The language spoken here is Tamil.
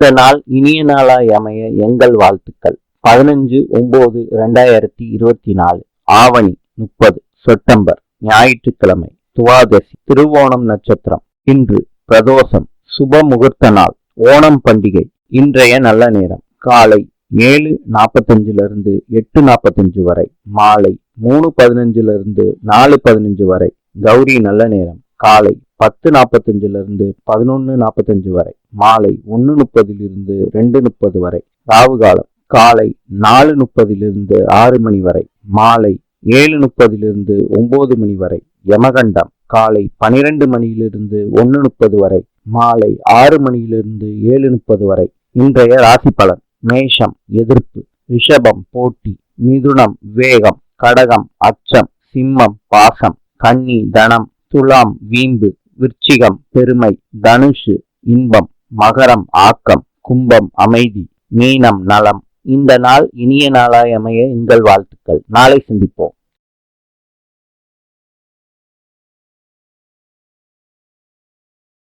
இந்த நாள் இனிய நாளாய் அமைய எங்கள் வாழ்த்துக்கள். பதினஞ்சு ஒன்பது ரெண்டாயிரத்தி இருபத்தி நாலு ஆவணி முப்பது செப்டம்பர் ஞாயிற்றுக்கிழமை துவாதசி திருவோணம் நட்சத்திரம். இன்று பிரதோஷம் சுப முகூர்த்த நாள் ஓணம் பண்டிகை இன்றைய நல்ல நேரம். காலை ஏழு நாற்பத்தஞ்சிலிருந்து எட்டு நாற்பத்தஞ்சு வரை மாலை மூணு பதினஞ்சிலிருந்து நாலு பதினஞ்சு வரை கௌரி நல்ல நேரம். காலை பத்து நாற்பத்தஞ்சுல இருந்து நாற்பத்தஞ்சு வரை. மாலை ஒன்று முப்பதிலிருந்து ரெண்டு முப்பது வரை. ராவு காலம் காலை நாலு முப்பதிலிருந்து ஆறு மணி வரை. மாலை ஏழு முப்பதிலிருந்து ஒன்பது மணி வரை. யமகண்டம் காலை பனிரெண்டு மணியிலிருந்து ஒன்று முப்பது வரை. மாலை ஆறு மணியிலிருந்து ஏழு முப்பது வரை. இன்றைய ராசி பலன் மேஷம் எதிர்ப்பு ரிஷபம் போட்டி மிதுனம் வேகம் கடகம் அச்சம் சிம்மம் பாசம் கன்னி தனம் துலாம் வீம்பு விருச்சிகம் பெருமை தனுஷு இன்பம் மகரம் ஆக்கம் கும்பம் அமைதி மீனம் நலம். இந்த நாள் இனிய நாளாய் அமைய எங்கள் வாழ்த்துக்கள். நாளை சந்திப்போம்.